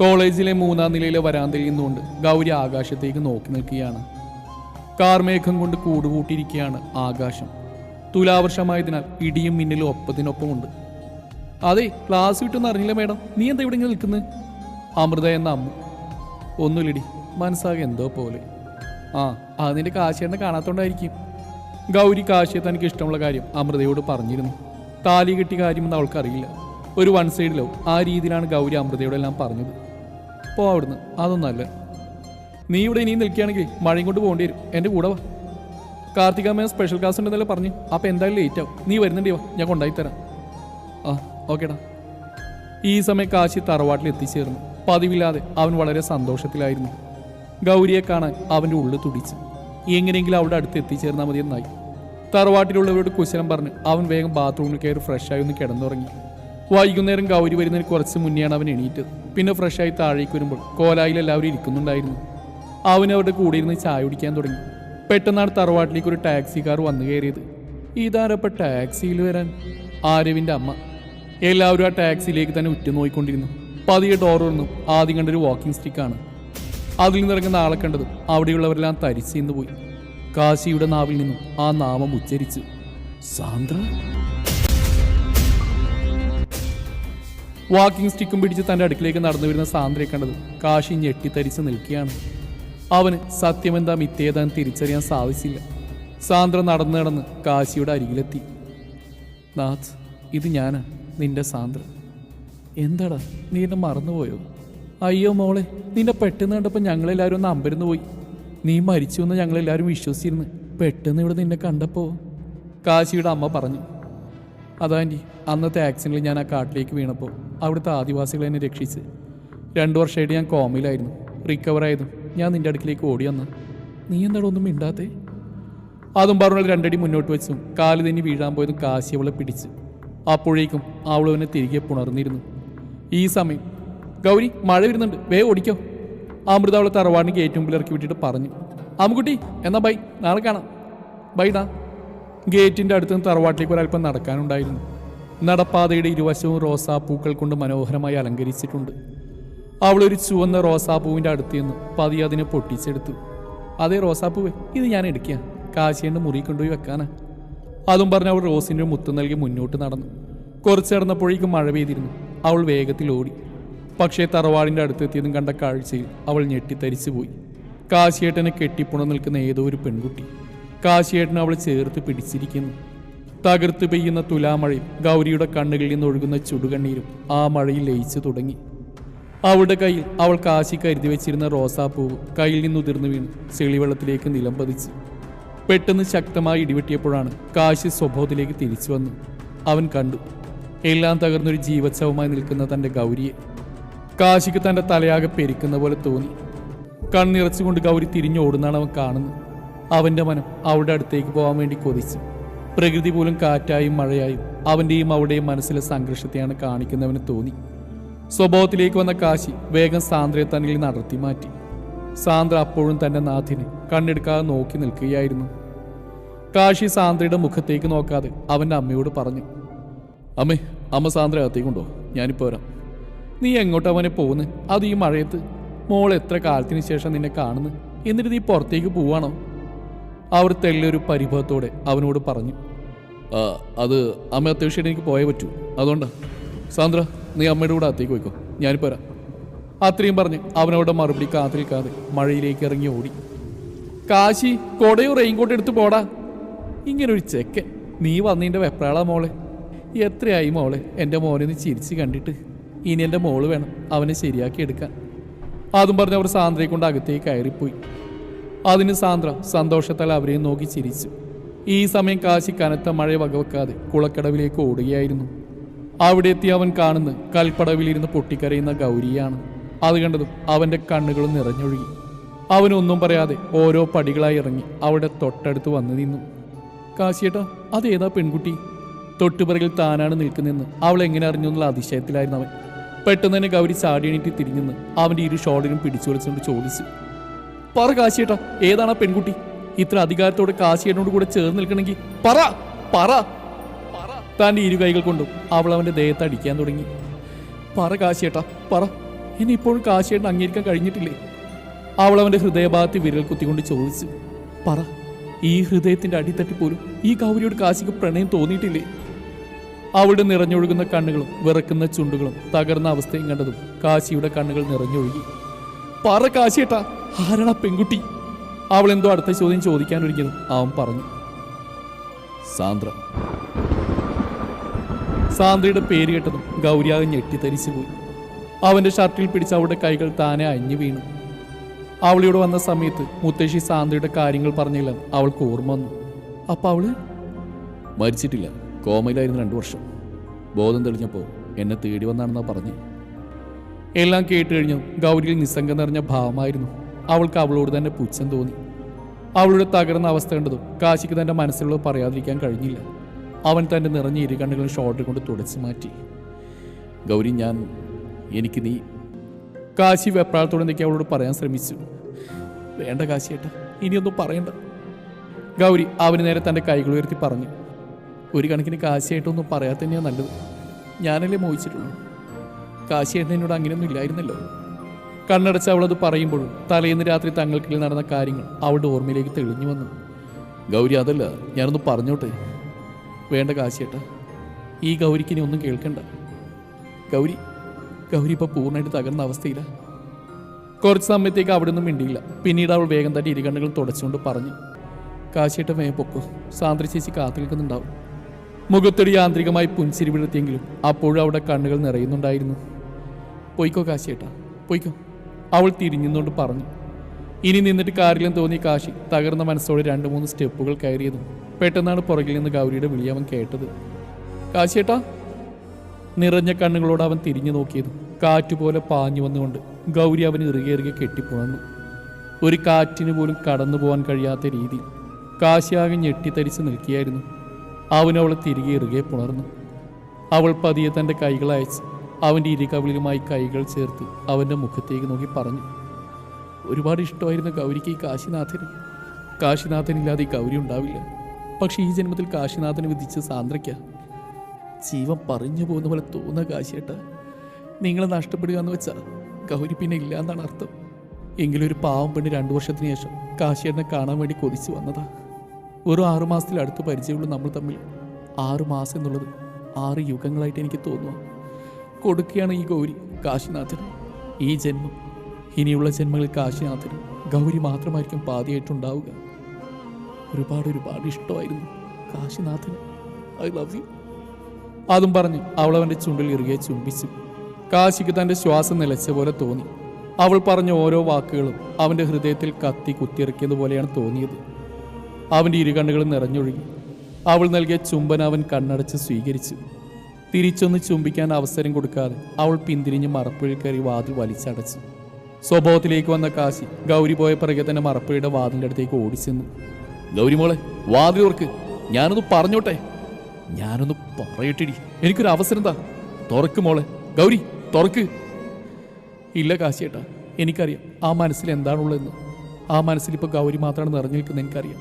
കോളേജിലെ മൂന്നാം നിലയിലെ വരാന്തയിൽ നിന്നുകൊണ്ട് ഗൗരി ആകാശത്തേക്ക് നോക്കി നിൽക്കുകയാണ്. കാർമേഘം കൊണ്ട് കൂടുകൂട്ടിയിരിക്കുകയാണ് ആകാശം. തുലാവർഷമായതിനാൽ ഇടിയും മിന്നലും ഒപ്പത്തിനൊപ്പമുണ്ട്. അതെ ക്ലാസ് വിട്ടൊന്നും അറിഞ്ഞില്ല മേഡം. നീ എന്താ ഇവിടെ ഇങ്ങനെ നിൽക്കുന്നത് അമൃത എന്ന അമ്മ. ഒന്നുമില്ലടി മനസ്സാകെ എന്തോ പോലെ. ആ അത് നിന്റെ കാശിയെന്നെ കാണാത്തോണ്ടായിരിക്കും. ഗൗരി കാശിയെ തനിക്ക് ഇഷ്ടമുള്ള കാര്യം അമൃതയോട് പറഞ്ഞിരുന്നു. താലി കെട്ടി കാര്യമെന്ന് അവൾക്കറിയില്ല. ഒരു വൺ സൈഡിലോ ആ രീതിയിലാണ് ഗൗരി അമൃതയോടെല്ലാം പറഞ്ഞത്. പോ അവിടുന്ന്. അതൊന്നല്ല നീ ഇവിടെ ഇനിയും നിൽക്കുകയാണെങ്കിൽ മഴയും കൊണ്ട് പോകേണ്ടി വരും. എന്റെ കൂടെ വാ. കാർത്തികാമ്മ സ്പെഷ്യൽ ക്ലാസ് ഉണ്ടെന്നല്ലേ പറഞ്ഞു. അപ്പോൾ എന്തായാലും ലേറ്റ് ആവും. നീ വരുന്നുണ്ടേ വാ. ഞാൻ കൊണ്ടായി തരാം. ആ ഓക്കേടാ ഈ സമയം കാശി തറവാട്ടിൽ എത്തിച്ചേർന്നു. പതിവില്ലാതെ അവൻ വളരെ സന്തോഷത്തിലായിരുന്നു. ഗൗരിയെ കാണാൻ അവന്റെ ഉള്ളിൽ തുടിച്ചു. എങ്ങനെയെങ്കിലും അവിടെ അടുത്ത് എത്തിച്ചേർന്നാൽ മതിയെന്നായി തറവാട്ടിലുള്ളവരോട് കുശലം പറഞ്ഞ് അവൻ വേഗം ബാത്റൂമിൽ കയറി ഫ്രഷായി ഒന്ന് കിടന്നുറങ്ങി. വൈകുന്നേരം ഗൗരി വരുന്നതിന് കുറച്ച് മുന്നെയാണ് അവൻ എണീറ്റത്. പിന്നെ ഫ്രഷായി താഴേക്ക് വരുമ്പോൾ കോലായിൽ എല്ലാവരും ഇരിക്കുന്നുണ്ടായിരുന്നു. അവൻ അവരുടെ കൂടെ ഇരുന്ന് ചായ കുടിക്കാൻ തുടങ്ങി. പെട്ടെന്നാണ് തറവാട്ടിലേക്ക് ഒരു ടാക്സി കാർ വന്നു കയറിയത്. ഇതാരപ്പ ടാക്സിയിൽ വരാൻ? ആരവിന്റെ അമ്മ. എല്ലാവരും ആ ടാക്സിയിലേക്ക് തന്നെ ഉറ്റുനോയിക്കൊണ്ടിരുന്നു. പതിയെ ഡോർ തുറന്നു. ആദ്യം കണ്ടൊരു വാക്കിംഗ് സ്റ്റിക്കാണ് അതിൽ നിന്നിറങ്ങുന്ന ആളെ കണ്ടത് അവിടെയുള്ളവരെല്ലാം തരിച്ചു പോയി. കാശിയുടെ നാവിൽ നിന്നും ആ നാമം ഉച്ചരിച്ച്. സാന്ദ്ര? വാക്കിംഗ് സ്റ്റിക്കും പിടിച്ച് തന്റെ അടുക്കിലേക്ക് നടന്നു വരുന്ന സാന്ദ്രയെ കണ്ടത് കാശി ഞെട്ടിത്തരിച്ച് നിൽക്കുകയാണ്. അവന് സത്യമെന്താ മിത്തേതാൻ തിരിച്ചറിയാൻ സാധിച്ചില്ല. സാന്ദ്ര നടന്നു നടന്ന് കാശിയുടെ അരികിലെത്തി. നാഥ് ഇത് ഞാനാ നിന്റെ സാന്ദ്ര. എന്താടാ നീ എന്നെ മറന്നുപോയോ? അയ്യോ മോളെ നിന്നെ പെട്ടെന്ന് കണ്ടപ്പോൾ ഞങ്ങളെല്ലാവരും ഒന്ന് അമ്പരന്ന് പോയി. നീ മരിച്ചു എന്ന് ഞങ്ങളെല്ലാവരും വിശ്വസിച്ചിരുന്നു. പെട്ടെന്ന് ഇവിടെ നിന്നെ കണ്ടപ്പോൾ. കാശിയുടെ അമ്മ പറഞ്ഞു. അതാന്റി അന്നത്തെ ആക്സിഡന്റിൽ ഞാൻ ആ കാട്ടിലേക്ക് വീണപ്പോൾ അവിടുത്തെ ആദിവാസികൾ എന്നെ രക്ഷിച്ച്. രണ്ട് വർഷമായിട്ട് ഞാൻ കോമയിലായിരുന്നു റിക്കവർ ഞാൻ നിന്റെ അടുക്കിലേക്ക് ഓടി വന്നു. നീ എന്താടാ ഒന്നും മിണ്ടാത്തേ? അതും പറഞ്ഞ രണ്ടടി മുന്നോട്ട് വെച്ചും കാൽ തന്നെ വീഴാൻ പോയതും കാശി അവളെ പിടിച്ച്. അപ്പോഴേക്കും അവളവനെ തിരികെ പുണർന്നിരുന്നു. ഈ സമയം ഗൗരി മഴ വരുന്നുണ്ട് വേ ഓടിക്കോ. അമൃത അവളെ തറവാടിന് ഗേറ്റ് മുമ്പിൽ ഇറക്കി വിട്ടിട്ട് പറഞ്ഞു അമ്മുക്കുട്ടി എന്നാ ബൈ നാളെ കാണാം. ബൈഡാ ഗേറ്റിന്റെ അടുത്ത് നിന്ന് തറവാട്ടിലേക്ക് ഒരല്പം നടക്കാനുണ്ടായിരുന്നു. നടപ്പാതയുടെ ഇരുവശവും റോസാപ്പൂക്കൾ കൊണ്ട് മനോഹരമായി അലങ്കരിച്ചിട്ടുണ്ട്. അവളൊരു ചുവന്ന റോസാപ്പൂവിന്റെ അടുത്ത് നിന്ന് പതിയെ അതിനെ പൊട്ടിച്ചെടുത്തു. അതേ റോസാപ്പൂവേ ഇത് ഞാൻ എടുക്കുക കാശിയുടെ മുറി കൊണ്ടുപോയി വെക്കാനാ. അതും പറഞ്ഞ് അവൾ റോസിന്റെ മുത്തം നൽകി മുന്നോട്ട് നടന്നു. കുറച്ച് നടന്നപ്പോഴേക്കും മഴ പെയ്തിരുന്നു. അവൾ വേഗത്തിൽ ഓടി. പക്ഷേ തറവാടിന്റെ അടുത്തെത്തിയതും കണ്ട കാഴ്ചയിൽ അവൾ ഞെട്ടിത്തരിച്ചു പോയി കാശിയേട്ടനെ കെട്ടിപ്പുണ നിൽക്കുന്ന ഏതോ ഒരു പെൺകുട്ടി. കാശിയേട്ടൻ അവളെ ചേർത്ത് പിടിച്ചിരിക്കുന്നു. തകർത്ത് പെയ്യുന്ന തുലാമഴയും ഗൗരിയുടെ കണ്ണുകളിൽ നിന്ന് ഒഴുകുന്ന ചുടുകണ്ണീരും ആ മഴയിൽ ലയിച്ചു തുടങ്ങി. അവളുടെ കയ്യിൽ അവൾ കാശി കരുതി വെച്ചിരുന്ന റോസാപ്പൂവ് കയ്യിൽ നിന്ന് ഉതിർന്നു വീണ് ചെളിവെള്ളത്തിലേക്ക് നിലം പതിച്ചു. പെട്ടെന്ന് ശക്തമായി ഇടിവെട്ടിയപ്പോഴാണ് കാശി സ്വഭാവത്തിലേക്ക് തിരിച്ചു വന്നു അവൻ കണ്ടു. എല്ലാം തകർന്നൊരു ജീവച്ഛവമായി നിൽക്കുന്ന തന്റെ ഗൗരിയെ. കാശിക്ക് തന്റെ തലയാകെ പെരിക്കുന്ന പോലെ തോന്നി. കണ്ണിറച്ചുകൊണ്ട് ഗൗരി തിരിഞ്ഞോടുന്നാണ് അവൻ കാണുന്നത്. അവന്റെ മനം അവളുടെ അടുത്തേക്ക് പോകാൻ വേണ്ടി കൊതിച്ചു. പ്രകൃതി പോലും കാറ്റായും മഴയായും അവന്റെയും അവളുടെയും മനസ്സിലെ സംഘർഷത്തെയാണ് കാണിക്കുന്നവന് തോന്നി. സ്വഭാവത്തിലേക്ക് വന്ന കാശി വേഗം സാന്ദ്രയെ തന്നിൽ നടത്തി മാറ്റി. സാന്ദ്ര അപ്പോഴും തന്റെ നാഥിനെ കണ്ണെടുക്കാതെ നോക്കി നിൽക്കുകയായിരുന്നു. കാശി സാന്ദ്രയുടെ മുഖത്തേക്ക് നോക്കാതെ അവന്റെ അമ്മയോട് പറഞ്ഞു അമ്മേ അമ്മ സാന്ദ്ര അകത്തേക്കുണ്ടോ? ഞാനിപ്പോൾ ഞാനിപ്പോ വരാം. നീ എങ്ങോട്ട് അവനെ പോകുന്നു അത് ഈ മഴയത്ത് മോൾ എത്ര കാലത്തിന് ശേഷം നിന്നെ കാണുന്നു? എന്നിട്ട് നീ പുറത്തേക്ക് പോവാണോ? അവർ തെല്ലൊരു പരിഭവത്തോടെ അവനോട് പറഞ്ഞു അത് അമ്മ അത്യാവശ്യമായിട്ട് എനിക്ക് പോയേ പറ്റൂ. അതുകൊണ്ടാ. സാന്ദ്ര നീ അമ്മയുടെ കൂടെ അത്തേക്ക് പോയിക്കോ. ഞാനിപ്പോ വരാം. അത്രയും പറഞ്ഞ് അവനവിടെ മറുപടി കാത്തിരിക്കാതെ മഴയിലേക്ക് ഇറങ്ങി ഓടി. കാശി കൊടയോ റെയിൻകോട്ട് എടുത്ത് പോടാ. ഇങ്ങനൊരു ചെക്കൻ. നീ വന്നതിന്റെ വെപ്രാളാ മോളെ. എത്രയായി മോളെ? എന്റെ മോനെ നീ ചിരിച്ച് കണ്ടിട്ട്. ഇനി എന്റെ മോൾ വേണം അവനെ ശരിയാക്കി എടുക്കാൻ. അതും പറഞ്ഞ് അവർ സാന്ദ്രയെ കൊണ്ട് അകത്തേക്ക് കയറിപ്പോയി. അതിന് സാന്ദ്ര സന്തോഷത്താൽ അവരെയും നോക്കി ചിരിച്ചു. ഈ സമയം കാശി കനത്ത മഴ വകവെക്കാതെ കുളക്കടവിലേക്ക് ഓടുകയായിരുന്നു. അവിടെ എത്തി അവൻ കാണുന്ന കൽപ്പടവിലിരുന്ന് പൊട്ടിക്കരയുന്ന ഗൗരിയാണ്. അത് കണ്ടതും അവന്റെ കണ്ണുകളും നിറഞ്ഞൊഴുകി. അവനൊന്നും പറയാതെ ഓരോ പടികളായി ഇറങ്ങി അവിടെ തൊട്ടടുത്ത് വന്നു നിന്നു. കാശിയേട്ടാ അതേതാ പെൺകുട്ടി? തൊട്ടുപിറകിൽ താനാണ് നിൽക്കുന്നതെന്ന് അവൾ എങ്ങനെ അറിഞ്ഞു എന്നുള്ള അതിശയത്തിലായിരുന്നു അവൻ. പെട്ടെന്ന് തന്നെ ഗൗരി ചാടി എണീറ്റി തിരിഞ്ഞെന്ന് അവന്റെ ഇരു ഷോളിനും പിടിച്ചു വലിച്ചുകൊണ്ട് ചോദിച്ചു. പറ കാശിയേട്ടാ ഏതാണ് പെൺകുട്ടി? ഇത്ര അധികാരത്തോടെ കാശിയേട്ടനോട് കൂടെ ചേർന്ന് നിൽക്കണമെങ്കിൽ പറ പറ. താന്റെ ഇരു കൈകൾ കൊണ്ടും അവൾ അവന്റെ ദേഹത്ത് അടിക്കാൻ തുടങ്ങി. പറ കാശിയേട്ടാ പറ. ഇനി ഇപ്പോഴും കാശിയേട്ടൻ അംഗീകരിക്കാൻ കഴിഞ്ഞിട്ടില്ലേ? അവൾ അവന്റെ ഹൃദയഭാഗത്ത് വിരൽ കുത്തിക്കൊണ്ട് ചോദിച്ചു. പറ ഈ ഹൃദയത്തിന്റെ അടിത്തട്ടി പോലും ഈ ഗൗരിയോട് കാശിക്ക് പ്രണയം തോന്നിയിട്ടില്ലേ? അവളുടെ നിറഞ്ഞൊഴുകുന്ന കണ്ണുകളും വിറക്കുന്ന ചുണ്ടുകളും തകർന്ന അവസ്ഥയും കണ്ടതും കാശിയുടെ കണ്ണുകൾ നിറഞ്ഞൊഴുകി. പറ കാശിയേട്ടാ. ആരാണ് പെൺകുട്ടി? അവൾ എന്തോ അടുത്ത ചോദ്യം ചോദിക്കാൻ ഒരുങ്ങിയതും അവൻ പറഞ്ഞു. സാന്ദ്ര. സാന്ദ്രയുടെ പേര് കേട്ടതും ഗൗരിയാകെ ഞെട്ടിത്തരിച്ചു പോയി. അവന്റെ ഷർട്ടിൽ പിടിച്ച് അവളുടെ കൈകൾ താനെ അഞ്ഞു വീണു. അവളിവിടെ വന്ന സമയത്ത് മുത്തശ്ശി സാന്ദ്രയുടെ കാര്യങ്ങൾ പറഞ്ഞില്ല അവൾക്ക് ഓർമ്മ വന്നു. അപ്പൊ അവൾ? മരിച്ചിട്ടില്ല. കോമയിലായിരുന്നു രണ്ടു വർഷം. ബോധം തെളിഞ്ഞപ്പോൾ എന്നെ തേടി വന്നാണെന്നാ പറഞ്ഞു. എല്ലാം കേട്ട് കഴിഞ്ഞു ഗൗരിയിൽ നിസ്സംഗം നിറഞ്ഞ ഭാവമായിരുന്നു. അവൾക്ക് അവളോട് തന്നെ പുച്ഛം തോന്നി. അവളുടെ തകർന്ന അവസ്ഥ കണ്ടതും കാശിക്ക് തന്റെ മനസ്സിലുള്ളത് പറയാതിരിക്കാൻ കഴിഞ്ഞില്ല. അവൻ തന്റെ നിറഞ്ഞ ഇരുകണ്ണുകളും ഷോർട്ട് കൊണ്ട് തുടച്ചു മാറ്റി. ഗൗരി ഞാൻ എനിക്ക് നീ. കാശി വെപ്രാളത്തോടെ നിൽക്കി അവളോട് പറയാൻ ശ്രമിച്ചു. വേണ്ട കാശിയേട്ടാ ഇനിയൊന്നും പറയണ്ട. ഗൗരി അവന് നേരെ തന്റെ കൈകൾ ഉയർത്തി പറഞ്ഞു. ഒരു കണക്കിന് കാശിയായിട്ടൊന്നും പറയാത്തന്നെയാണ് നല്ലത്. ഞാനല്ലേ മോഹിച്ചിട്ടുള്ളൂ. കാശിയേട്ടൻ എന്നോട് അങ്ങനെയൊന്നും ഇല്ലായിരുന്നല്ലോ. കണ്ണടച്ച് അവളത് പറയുമ്പോഴും തലേന്ന് രാത്രി തങ്ങൾക്കിൽ നടന്ന കാര്യങ്ങൾ അവളുടെ ഓർമ്മയിലേക്ക് തെളിഞ്ഞു വന്നു. ഗൗരി അതല്ല ഞാനൊന്ന് പറഞ്ഞോട്ടെ? വേണ്ട കാശിയേട്ട ഈ ഗൗരിക്ക് ഇനി ഒന്നും കേൾക്കണ്ട. ഗൗരി ഗൗരി ഇപ്പോൾ പൂർണമായിട്ട് തകർന്ന അവസ്ഥയില്ല കുറച്ച് സമയത്തേക്ക് അവിടെ ഒന്നും മിണ്ടിയില്ല. പിന്നീട് അവൾ വേഗം തന്റെ ഇരുകണ്ണുകൾ തുടച്ചുകൊണ്ട് പറഞ്ഞു കാശിയേട്ട വേഗം പൊക്കോ. സാന്ദ്ര ചേച്ചി കാത്തു നിൽക്കുന്നുണ്ടാവും മുഖത്തൊരു യാന്ത്രികമായി പുൻസിരി വീഴ്ത്തിയെങ്കിലും അപ്പോഴും അവിടെ കണ്ണുകൾ നിറയുന്നുണ്ടായിരുന്നു. പൊയ്ക്കോ കാശിയേട്ടാ പൊയ്ക്കോ. അവൾ തിരിഞ്ഞുകൊണ്ട് പറഞ്ഞു. ഇനി നിന്നിട്ട് കാറിലും തോന്നി കാശി. തകർന്ന മനസ്സോടെ രണ്ട് മൂന്ന് സ്റ്റെപ്പുകൾ കയറിയതും പെട്ടെന്നാണ് പുറകിൽ നിന്ന് ഗൗരിയുടെ വിളിയവൻ കേട്ടത്. കാശിയേട്ടാ നിറഞ്ഞ കണ്ണുകളോട് അവൻ തിരിഞ്ഞു നോക്കിയതും കാറ്റുപോലെ പാഞ്ഞു വന്നുകൊണ്ട് ഗൗരി അവന് ഇറുകെ ഇറുകെ കെട്ടിപ്പുണർന്നു ഒരു കാറ്റിന് പോലും കടന്നു പോകാൻ കഴിയാത്ത രീതിയിൽ കാശിയാകെ ഞെട്ടിത്തരിച്ച് നിൽക്കുകയായിരുന്നു. അവനവളെ തിരികെ ഇറുകെ പുണർന്നു. അവൾ പതിയെ തന്റെ കൈകൾ അയച്ച് അവന്റെ ഇരുകവിളിലുമായി കൈകൾ ചേർത്ത് അവന്റെ മുഖത്തേക്ക് നോക്കി പറഞ്ഞു ഒരുപാട് ഇഷ്ടമായിരുന്നു ഗൗരിക്ക് ഈ കാശിനാഥന്. കാശിനാഥനില്ലാതെ ഈ ഗൗരി ഉണ്ടാവില്ല. പക്ഷേ ഈ ജന്മത്തിൽ കാശിനാഥന് വിധിച്ച സാന്ദ്രയ്ക്ക. ജീവൻ പറഞ്ഞു പോകുന്ന പോലെ തോന്നുന്ന കാശിയേട്ട. നിങ്ങളെ നഷ്ടപ്പെടുക എന്ന് വെച്ചാൽ ഗൗരി പിന്നെ ഇല്ല എന്നാണ് അർത്ഥം. എങ്കിലും ഒരു പാവം പെണ്ണ് രണ്ടു വർഷത്തിന് ശേഷം കാശിയേട്ടനെ കാണാൻ വേണ്ടി കൊതിച്ചു വന്നതാ. ഒരു ആറുമാസത്തിൽ അടുത്ത് പരിചയമുള്ളൂ നമ്മൾ തമ്മിൽ ആറുമാസം എന്നുള്ളത് ആറ് യുഗങ്ങളായിട്ട് എനിക്ക് തോന്നുക കൊടുക്കുകയാണ് ഈ ഗൗരി കാശിനാഥന് ഈ ജന്മം ഇനിയുള്ള ജന്മങ്ങളിൽ കാശിനാഥന് ഗൗരി മാത്രമായിരിക്കും പാതിയായിട്ടുണ്ടാവുക. ഒരുപാട് ഒരുപാട് ഇഷ്ടമായിരുന്നു കാശിനാഥന്. ഐ ലവ് യു അതും പറഞ്ഞ് അവൾ അവന്റെ ചുണ്ടിൽ ഇറുകെ ചുംബിച്ചു. കാശിക്ക് തന്റെ ശ്വാസം നിലച്ച പോലെ തോന്നി. അവൾ പറഞ്ഞ ഓരോ വാക്കുകളും അവന്റെ ഹൃദയത്തിൽ കത്തി കുത്തിയിറക്കിയതുപോലെയാണ് തോന്നിയത്. അവന്റെ ഇരുകണ്ണുകൾ നിറഞ്ഞൊഴുകി. അവൾ നൽകിയ ചുംബൻ അവൻ കണ്ണടച്ച് സ്വീകരിച്ചു. തിരിച്ചൊന്ന് ചുംബിക്കാൻ അവസരം കൊടുക്കാതെ അവൾ പിന്തിരിഞ്ഞ് മറപ്പുഴയിൽ കയറി വാതിൽ വലിച്ചടച്ചു. സ്വഭാവത്തിലേക്ക് വന്ന കാശി ഗൗരി പോയ പിറകെ തന്നെ മറപ്പുഴയുടെ വാതിലിന്റെ അടുത്തേക്ക് ഓടിച്ചെന്നു. ഗൗരി മോളെ വാതിൽ ഓർക്ക് ഞാനൊന്ന് പറഞ്ഞോട്ടെ? ഞാനൊന്ന് പറയട്ടിടി. എനിക്കൊരു അവസരം താ. തുറക്ക് മോളെ. ഗൗരി തുറക്ക്. ഇല്ല കാശിയേട്ടാ എനിക്കറിയാം ആ മനസ്സിൽ എന്താണുള്ളതെന്ന്. ആ മനസ്സിൽ ഇപ്പോൾ ഗൗരി മാത്രമാണ് നിറഞ്ഞു നിൽക്കുന്നത് എനിക്കറിയാം.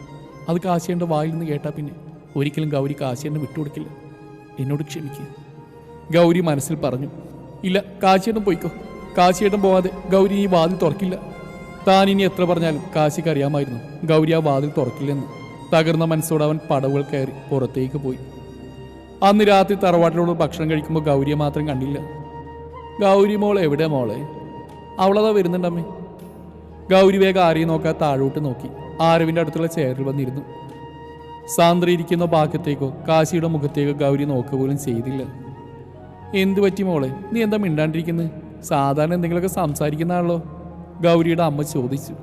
അത് കാശിയേണ്ട വായിൽ നിന്ന് കേട്ടാൽ പിന്നെ. ഒരിക്കലും ഗൗരി കാശിയേണ്ട വിട്ടുകൊടുക്കില്ല. എന്നോട് ക്ഷമിക്കുക ഗൗരി മനസ്സിൽ പറഞ്ഞു ഇല്ല കാശിയേട്ടൻ പോയിക്കോ. കാശിയേട്ടൻ പോവാതെ ഗൗരി ഈ വാതിൽ തുറക്കില്ല. താൻ ഇനി എത്ര പറഞ്ഞാലും കാശിക്ക് അറിയാമായിരുന്നു ഗൗരി ആ വാതിൽ തുറക്കില്ലെന്ന്. തകർന്ന മനസ്സോടെ അവൻ പടവുകൾ കയറി പുറത്തേക്ക് പോയി. അന്ന് രാത്രി തറവാട്ടിലോട് ഭക്ഷണം കഴിക്കുമ്പോൾ ഗൗരിയെ മാത്രം കണ്ടില്ല. ഗൗരി മോൾ എവിടെ മോളെ? അവളതാ വരുന്നുണ്ടമ്മേ ഗൗരി വേഗം ആരെയും നോക്കാൻ താഴോട്ട് നോക്കി. ആരവിന്റെ അടുത്തുള്ള ചെയറിൽ വന്നിരുന്നു. സാന്ദ്ര ഇരിക്കുന്ന ഭാഗത്തേക്കോ കാശിയുടെ മുഖത്തേക്കോ ഗൗരി നോക്കുക പോലും ചെയ്തില്ല. എന്തു പറ്റി മോളെ? നീ എന്താ മിണ്ടാണ്ടിരിക്കുന്നത് സാധാരണ എന്തെങ്കിലുമൊക്കെ സംസാരിക്കുന്നതാണല്ലോ. ഗൗരിയുടെ അമ്മ ചോദിച്ചു.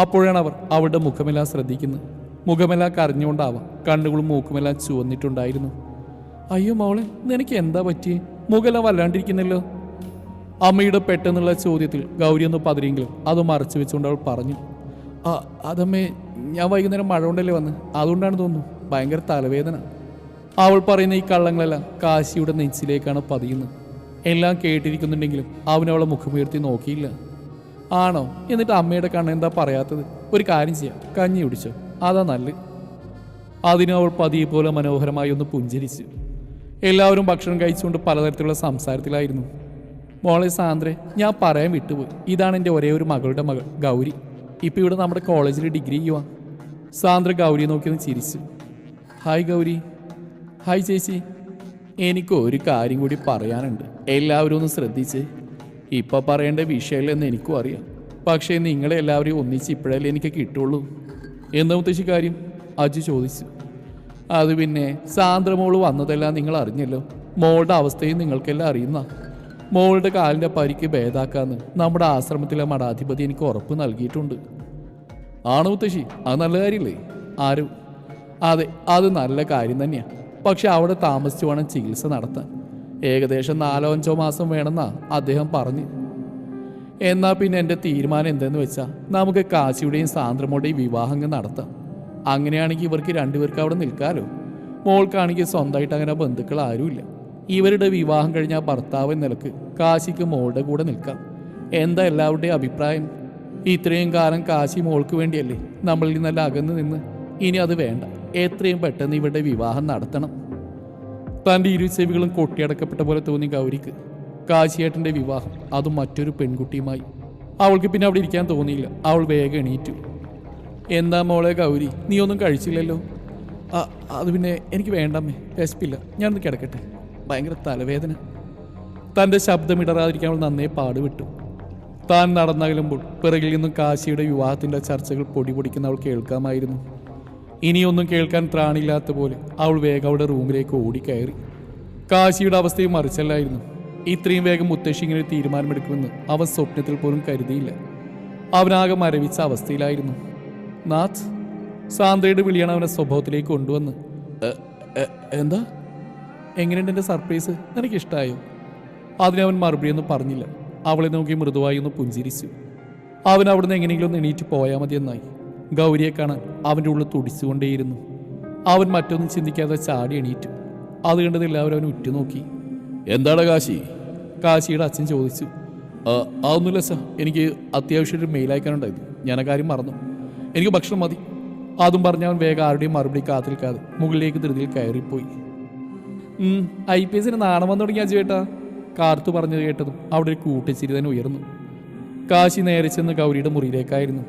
അപ്പോഴാണ് അവർ അവളുടെ മുഖമെല്ലാം ശ്രദ്ധിക്കുന്നത്. മുഖമെല്ലാം കരഞ്ഞുകൊണ്ടാവാം കണ്ണുകളും മൂക്കുമെല്ലാം ചുവന്നിട്ടുണ്ടായിരുന്നു. അയ്യോ മോളെ നിനക്ക് എന്താ പറ്റിയേ മുഖമെല്ലാം വല്ലാണ്ടിരിക്കുന്നല്ലോ. അമ്മയുടെ പെട്ടെന്നുള്ള ചോദ്യത്തിൽ ഗൗരി ഒന്ന് പതിരെങ്കിലും അത് മറച്ചു വെച്ചുകൊണ്ട് അവൾ പറഞ്ഞു. അതമ്മേ ഞാൻ വൈകുന്നേരം മഴ കൊണ്ടല്ലേ വന്ന്? അതുകൊണ്ടാണ് തോന്നുന്നു ഭയങ്കര തലവേദന. അവൾ പറയുന്ന ഈ കള്ളങ്ങളെല്ലാം കാശിയുടെ നെഞ്ചിലേക്കാണ് പതിയുന്നത്. എല്ലാം കേട്ടിരിക്കുന്നുണ്ടെങ്കിലും അവൻ അവളെ മുഖമുയർത്തി നോക്കിയില്ല. ആണോ? എന്നിട്ട് അമ്മയുടെ കണ്ണ് എന്താ പറയാത്തത്? ഒരു കാര്യം ചെയ്യാം. കഞ്ഞി കുടിച്ചോ. അതാ നല്ല. അതിന് അവൾ പതിയെ പോലെ മനോഹരമായി ഒന്ന് പുഞ്ചിരിച്ചു. എല്ലാവരും ഭക്ഷണം കഴിച്ചുകൊണ്ട് പലതരത്തിലുള്ള സംസാരത്തിലായിരുന്നു. മോളെ സാന്ദ്രെ ഞാൻ പറയാൻ വിട്ടുപോയി. ഇതാണ് എന്റെ ഒരേ ഒരു മകളുടെ മകൾ ഗൗരി. ഇപ്പോൾ ഇവിടെ നമ്മുടെ കോളേജിൽ ഡിഗ്രി ചെയ്യുവാ. സാന്ദ്ര ഗൗരിയെ നോക്കി ഒന്ന് ചിരിച്ചു. ഹായ് ഗൗരി. ഹായ് ചേച്ചി. എനിക്ക് ഒരു കാര്യം കൂടി പറയാനുണ്ട്. എല്ലാവരും ഒന്ന് ശ്രദ്ധിച്ച്. ഇപ്പം പറയേണ്ട വിഷയമല്ലെന്ന് എനിക്കും അറിയാം. പക്ഷേ നിങ്ങളെ എല്ലാവരെയും ഒന്നിച്ച് ഇപ്പോഴല്ലേ എനിക്ക് കിട്ടുള്ളൂ. എന്താ മുത്തശ്ശി കാര്യം? അജു ചോദിച്ചു. അത് പിന്നെ സാന്ദ്രമോൾ വന്നതെല്ലാം നിങ്ങൾ അറിഞ്ഞല്ലോ. മോളുടെ അവസ്ഥയും നിങ്ങൾക്കെല്ലാം അറിയുന്ന. മോളുടെ കാലിന്റെ പരിക്ക് ഭേദാക്കാന്ന് നമ്മുടെ ആശ്രമത്തിലെ മഠാധിപതി എനിക്ക് ഉറപ്പ് നൽകിയിട്ടുണ്ട്. ആണോ മുത്തശ്ശി? അത് നല്ല കാര്യമില്ലേ ആരും. അതെ അത് നല്ല കാര്യം തന്നെയാണ് പക്ഷെ അവിടെ താമസിച്ചു വേണം ചികിത്സ നടത്താൻ. ഏകദേശം നാലോ അഞ്ചോ മാസം വേണമെന്നാ അദ്ദേഹം പറഞ്ഞു. എന്നാൽ പിന്നെ എന്റെ തീരുമാനം എന്തെന്ന് വെച്ചാൽ നമുക്ക് കാശിയുടെയും സാന്ദ്രമോടെയും വിവാഹങ്ങൾ നടത്താം. അങ്ങനെയാണെങ്കിൽ ഇവർക്ക് രണ്ടുപേർക്ക് അവിടെ നിൽക്കാലോ. മോൾക്കാണെങ്കിൽ സ്വന്തമായിട്ട് അങ്ങനെ ബന്ധുക്കൾ ആരുമില്ല. ഇവരുടെ വിവാഹം കഴിഞ്ഞാൽ ഭർത്താവ് നിലയ്ക്ക് കാശിക്ക് മോളുടെ കൂടെ നിൽക്കാം. എന്താ എല്ലാവരുടെയും അഭിപ്രായം? ഇത്രയും കാലം കാശി മോൾക്ക് വേണ്ടിയല്ലേ നമ്മളിൽ നിന്നെല്ലാം അകന്ന് നിന്ന്? ഇനി അത് വേണ്ട. എത്രയും പെട്ടെന്ന് ഇവരുടെ വിവാഹം നടത്തണം. തന്റെ ഇരു ചെവികളും കൊട്ടിയടക്കപ്പെട്ട പോലെ തോന്നി ഗൗരിക്ക്. കാശിയേട്ടന്റെ വിവാഹം അതും മറ്റൊരു പെൺകുട്ടിയുമായി. അവൾക്ക് പിന്നെ അവിടെ ഇരിക്കാൻ തോന്നിയില്ല. അവൾ വേഗം എണീറ്റു. എന്താ മോളെ ഗൗരി? നീ ഒന്നും കഴിച്ചില്ലല്ലോ? അത് പിന്നെ എനിക്ക് വേണ്ടമ്മേ. വിശപ്പില്ല. ഞാനൊന്ന് കിടക്കട്ടെ. ഭയങ്കര തലവേദന. തന്റെ ശബ്ദമിടറാതിരിക്കാൻ അവൾ നന്നേ പാടുവിട്ടു. താൻ നടന്നകലുമ്പോൾ പിറകിൽ നിന്നും കാശിയുടെ വിവാഹത്തിന്റെ ചർച്ചകൾ പൊടി പൊടിക്കുന്ന അവൾ കേൾക്കാമായിരുന്നു. ഇനിയൊന്നും കേൾക്കാൻ ത്രാണില്ലാത്ത പോലെ അവൾ വേഗം അവളുടെ റൂമിലേക്ക് ഓടിക്കയറി. കാശിയുടെ അവസ്ഥയും മറിച്ചല്ലായിരുന്നു. ഇത്രയും വേഗം മുത്തശ്ശി ഇങ്ങനെ തീരുമാനമെടുക്കുമെന്ന് അവൻ സ്വപ്നത്തിൽ പോലും കരുതിയില്ല. അവനാകെ മരവിച്ച അവസ്ഥയിലായിരുന്നു. നാഥ് സാന്ദ്രയുടെ വിളിയാണ് അവനെ സ്വഭാവത്തിലേക്ക് കൊണ്ടുവന്ന്. "എ, എ, എന്താ? എങ്ങനെയുണ്ട് എന്റെ സർപ്രൈസ്? എനിക്കിഷ്ടമായോ അതിനവൻ മറുപടിയൊന്നും പറഞ്ഞില്ല. അവളെ നോക്കി മൃദുവായി ഒന്ന് പുഞ്ചിരിച്ചു. അവൻ അവിടുന്ന് എങ്ങനെയെങ്കിലും ഒന്ന് എണീറ്റ് പോയാൽ മതിയെന്നായി. ഗൗരിയെ കാണാൻ അവന്റെ ഉള്ളിൽ തുടിച്ചുകൊണ്ടേയിരുന്നു. അവൻ മറ്റൊന്നും ചിന്തിക്കാതെ ചാടി എണീറ്റു. അത് കണ്ടത് എല്ലാവരും അവൻ ഉറ്റുനോക്കി. എന്താണ് കാശി? കാശിയുടെ അച്ഛൻ ചോദിച്ചു. "ആ, അതൊന്നുമില്ല സാർ. എനിക്ക് അത്യാവശ്യം ഒരു മെയിൽ അയക്കാനുണ്ടായിരുന്നു. ഞാൻ ആ കാര്യം മറന്നു. എനിക്ക് ഭക്ഷണം മതി. അതും പറഞ്ഞ് അവൻ വേഗം ആരുടെയും മറുപടി കാത്തിരിക്കാതെ മുകളിലേക്ക് ധൃതിയിൽ കയറിപ്പോയി. ഐ പി എസിന് നാണം വന്നു തുടങ്ങിയ ചേട്ടാ? കാർത്തു പറഞ്ഞത് കേട്ടതും അവിടെ ഒരു കൂട്ടിച്ചിരി തന്നെ ഉയർന്നു. കാശി നേരെ ചെന്ന് ഗൗരിയുടെ മുറിയിലേക്കായിരുന്നു.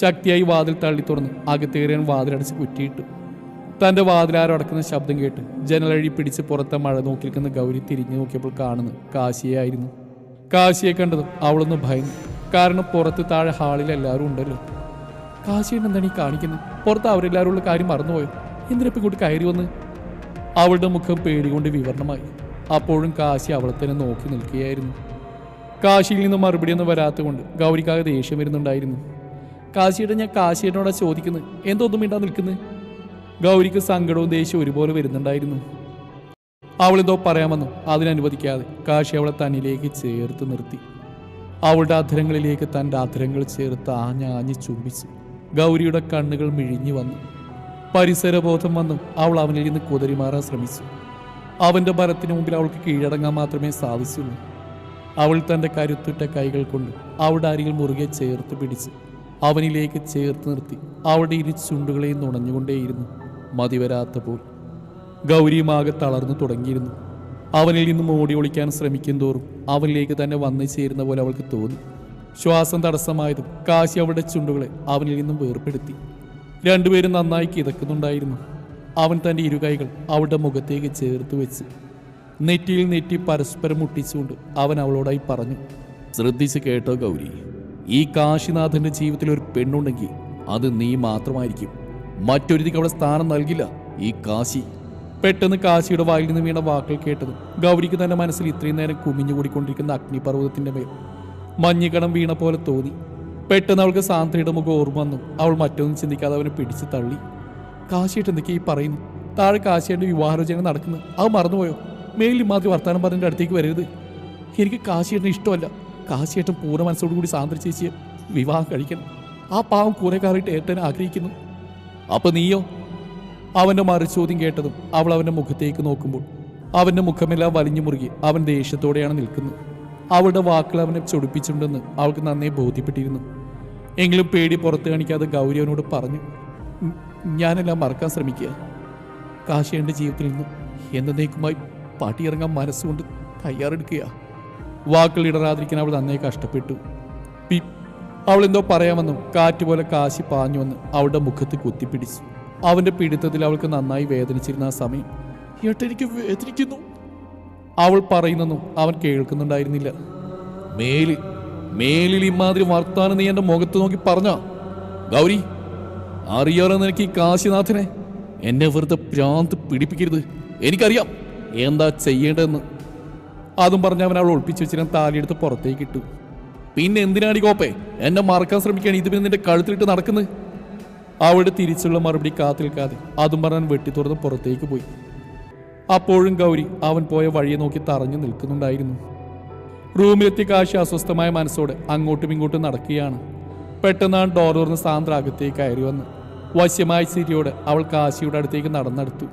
ശക്തിയായി വാതിൽ തള്ളി തുറന്ന്. അകത്തേറിയൻ വാതിലടച്ച് കുറ്റിയിട്ടു. തന്റെ വാതിലാരോ അടക്കുന്ന ശബ്ദം കേട്ട് ജനലഴി പിടിച്ച് പുറത്തെ മഴ നോക്കി നിൽക്കുന്ന ഗൗരി തിരിഞ്ഞു നോക്കിയപ്പോൾ കാണുന്നത് കാശിയെ ആയിരുന്നു കാശിയെ കണ്ടതും അവളൊന്ന് ഭയന്നു. കാരണം പുറത്ത് താഴെ ഹാളിൽ എല്ലാവരും ഉണ്ടല്ലോ. കാശിയുടെ എന്താണ് ഈ കാണിക്കുന്നത്? പുറത്ത് അവരെല്ലാവരും ഉള്ള കാര്യം മറന്നുപോയോ? എന്തിനിപ്പം ഇങ്ങോട്ട് കയറി വന്ന്? അവളുടെ മുഖം പേടികൊണ്ട് വിവരണമായി. അപ്പോഴും കാശി അവളെ തന്നെ നോക്കി നിൽക്കുകയായിരുന്നു. കാശിയിൽ നിന്ന് മറുപടിയൊന്നും വരാത്തതുകൊണ്ട് ഗൗരിക്കാകെ ദേഷ്യം വരുന്നുണ്ടായിരുന്നു. കാശിയുടെ ഞാൻ കാശിയുടെ ചോദിക്കുന്നത് എന്തൊന്നും മിണ്ടാ നിൽക്കുന്നത് ഗൗരിക്ക് സങ്കടവും ദേഷ്യവും ഒരുപോലെ വരുന്നുണ്ടായിരുന്നു. അവളെന്തോ പറയാമെന്നു അതിനനുവദിക്കാതെ കാശി അവളെ തന്നിലേക്ക് ചേർത്ത് നിർത്തി. അവളുടെ അധരങ്ങളിലേക്ക് തന്റെ അധരങ്ങൾ ചേർത്ത് ആഞ്ഞാഞ്ഞ് ചുംബിച്ചു. ഗൗരിയുടെ കണ്ണുകൾ മിഴിഞ്ഞു വന്നു. പരിസരബോധം വന്നു. അവൾ അവനിൽ നിന്ന് കുതറിമാറാൻ ശ്രമിച്ചു. അവന്റെ ഭരത്തിന് മുമ്പിൽ അവൾക്ക് കീഴടങ്ങാൻ മാത്രമേ സാധിച്ചുള്ളൂ. അവൾ തന്റെ കരുത്തുറ്റ കൈകൾ കൊണ്ട് അവളുടെ അരികിൽ മുറുകെ ചേർത്ത് പിടിച്ച്. അവനിലേക്ക് ചേർത്ത് നിർത്തി. അവളുടെ ഇരു ചുണ്ടുകളെ നുണഞ്ഞുകൊണ്ടേയിരുന്നു മതിവരാത്ത പോൽ. ഗൗരിയുമാകെ തളർന്നു തുടങ്ങിയിരുന്നു. അവനിൽ നിന്നും ഓടി ഒളിക്കാൻ ശ്രമിക്കും തോറും അവനിലേക്ക് തന്നെ വന്നു ചേരുന്ന പോലെ അവൾക്ക് തോന്നി. ശ്വാസം തടസ്സമായതും കാശി അവളുടെ ചുണ്ടുകളെ അവനിൽ നിന്നും വേർപ്പെടുത്തി. രണ്ടുപേരും നന്നായി കിതക്കുന്നുണ്ടായിരുന്നു. അവൻ തന്റെ ഇരുകൈകൾ അവളുടെ മുഖത്തേക്ക് ചേർത്ത് വെച്ച് നെറ്റിയിൽ നെറ്റി പരസ്പരം മുട്ടിച്ചുകൊണ്ട് അവൻ അവളോടായി പറഞ്ഞു ശ്രദ്ധിച്ച് കേട്ടോ ഗൗരി. ഈ കാശിനാഥന്റെ ജീവിതത്തിൽ ഒരു പെണ്ണുണ്ടെങ്കിൽ അത് നീ മാത്രമായിരിക്കും. മറ്റൊരുതിക്ക് അവിടെ സ്ഥാനം നൽകില്ല. ഈ കാശി. പെട്ടെന്ന് കാശിയുടെ വായിൽ നിന്ന് വീണ വാക്കുകൾ കേട്ടത് ഗൗരിക്ക് തന്റെ മനസ്സിൽ ഇത്രയും നേരം കുമിഞ്ഞുകൂടിക്കൊണ്ടിരിക്കുന്ന അഗ്നിപർവതത്തിന്റെ മേൽ മഞ്ഞുകണം വീണ പോലെ തോന്നി. പെട്ടെന്ന് അവൾക്ക് സാന്ദ്രയുടെ മുഖം ഓർമ്മ വന്നു. അവൾ മറ്റൊന്നും ചിന്തിക്കാതെ അവനെ പിടിച്ച് തള്ളി. കാശിയിട്ട് എന്തൊക്കെയാ ഈ പറയുന്നു താഴെ കാശിയുടെ വിവാഹരോചന നടക്കുന്നു അത് മറന്നുപോയോ? മേലിൽ മാതിരി വർത്തമാനം പറഞ്ഞിട്ട് അടുത്തേക്ക് വരരുത്. എനിക്ക് കാശിയുടെ ഇഷ്ടമല്ല. കാശിയേട്ടൻ പൂർണ മനസ്സോടുകൂടി സാന്ദ്ര ചേച്ചിയെ വിവാഹം കഴിക്കണം ആ പാവം കുറെ കാറിയിട്ട് ഏട്ടൻ ആഗ്രഹിക്കുന്നു. അപ്പൊ നീയോ? അവന്റെ മറുചോദ്യം കേട്ടതും അവൾ അവന്റെ മുഖത്തേക്ക് നോക്കുമ്പോൾ അവന്റെ മുഖമെല്ലാം വലിഞ്ഞു മുറുകി അവൻ ദേഷ്യത്തോടെയാണ് നിൽക്കുന്നത്. അവളുടെ വാക്കുകൾ അവനെ ചൊടിപ്പിച്ചിട്ടുണ്ടെന്ന് അവൾക്ക് നന്നേ ബോധ്യപ്പെട്ടിരുന്നു. എങ്കിലും പേടി പുറത്ത് കാണിക്കാതെ ഗൗരി അവനോട് പറഞ്ഞു "ഉം, ഞാനെല്ലാം മറക്കാൻ ശ്രമിക്കുക. കാശി എന്റെ ജീവിതത്തിൽ നിന്ന്. എന്നേക്കുമായി പാട്ടിയിറങ്ങാൻ മനസ്സുകൊണ്ട് തയ്യാറെടുക്കുക. വാക്കുകൾ ഇടറാതിരിക്കാൻ അവൾ നന്നേ കഷ്ടപ്പെട്ടു. പി അവൾ എന്തോ പറയാമെന്നും കാറ്റ് പോലെ കാശി പാഞ്ഞു വന്ന് അവളുടെ മുഖത്ത് കുത്തിപ്പിടിച്ചു. അവന്റെ പിടുത്തത്തിൽ അവൾക്ക് നന്നായി വേദനിച്ചിരുന്ന ആ സമയം ഏട്ടെനിക്ക് വേദനിക്കുന്നു? അവൾ പറയുന്നെന്നും അവൻ കേൾക്കുന്നുണ്ടായിരുന്നില്ല. മേലിൽ മേലിൽ ഇമാതിരി വർത്താനം നീ എന്റെ മുഖത്ത് നോക്കി പറഞ്ഞ? ഗൗരി അറിയാലോ നിനക്ക് ഈ കാശിനാഥനെ? എന്നെ വെറുതെ പ്രാന്ത് പിടിപ്പിക്കരുത്. എനിക്കറിയാം എന്താ ചെയ്യേണ്ടതെന്ന്. അതും പറഞ്ഞ് അവൻ അവൾ ഒളിപ്പിച്ച് വെച്ചിരുന്ന താലിയെടുത്ത് പുറത്തേക്ക് ഇട്ടു. പിന്നെ എന്തിനാണ് ഈ കോപ്പേ? എന്നെ മറക്കാൻ ശ്രമിക്കുകയാണ്. ഇത് പിന്നെ നിന്റെ കഴുത്തിലിട്ട് നടക്കുന്നത്? അവിടെ തിരിച്ചുള്ള മറുപടി കാത്തിൽക്കാതെ അതും പറഞ്ഞാൽ വെട്ടി തുറന്ന് പുറത്തേക്ക് പോയി. അപ്പോഴും ഗൗരി അവൻ പോയ വഴിയെ നോക്കി തറഞ്ഞു നിൽക്കുന്നുണ്ടായിരുന്നു. റൂമിലെത്തി കാശി അസ്വസ്ഥമായ മനസ്സോടെ അങ്ങോട്ടും ഇങ്ങോട്ടും നടക്കുകയാണ്. പെട്ടെന്നാണ് ഡോർ തുറന്ന് സാന്ദ്ര അകത്തേക്ക് കയറി വന്ന് വശ്യമായ ചിരിയോടെ അവൾ കാശിയുടെ അടുത്തേക്ക് നടന്നെടുത്തു.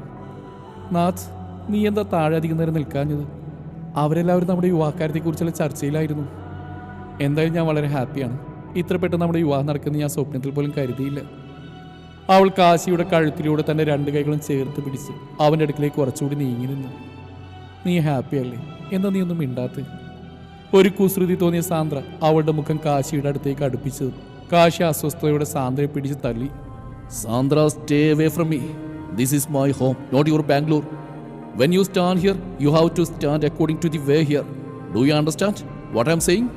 നാഥ് നീ എന്താ താഴെ അധികം നേരം നിൽക്കാഞ്ഞത്? അവരെല്ലാവരും നമ്മുടെ യുവാക്കാരത്തെക്കുറിച്ചുള്ള ചർച്ചയിലായിരുന്നു. എന്തായാലും ഞാൻ വളരെ ഹാപ്പിയാണ്. ഇത്ര പെട്ടെന്ന് നമ്മുടെ വിവാഹം നടക്കുന്ന ഞാൻ സ്വപ്നത്തിൽ പോലും കരുതിയില്ല. അവൾ കാശിയുടെ കഴുത്തിലൂടെ തന്റെ രണ്ട് കൈകളും ചേർത്ത് പിടിച്ച് അവന്റെ അടുക്കിലേക്ക് കുറച്ചുകൂടി നീങ്ങി നിന്നു. നീ ഹാപ്പി അല്ലേ? എന്താ നീ ഒന്നും മിണ്ടാത്ത? ഒരു കുസൃതി തോന്നിയ സാന്ദ്ര അവളുടെ മുഖം കാശിയുടെ അടുത്തേക്ക് അടുപ്പിച്ചു. കാശി അസ്വസ്ഥതയോടെ സാന്ദ്രയെ പിടിച്ച് തള്ളി. Sandra stay away from me this is my home not your Bangalore when you stand here you have to stand according to the way here do you understand what I am saying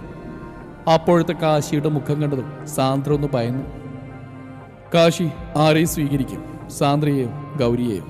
അപ്പോഴത്തെ കാശിയുടെ മുഖം കണ്ടതും സാന്ദ്ര ഒന്ന് ഭയന്നു. കാശി ആരെയും സ്വീകരിക്കും. സാന്ദ്രയെയും ഗൗരിയെയോ.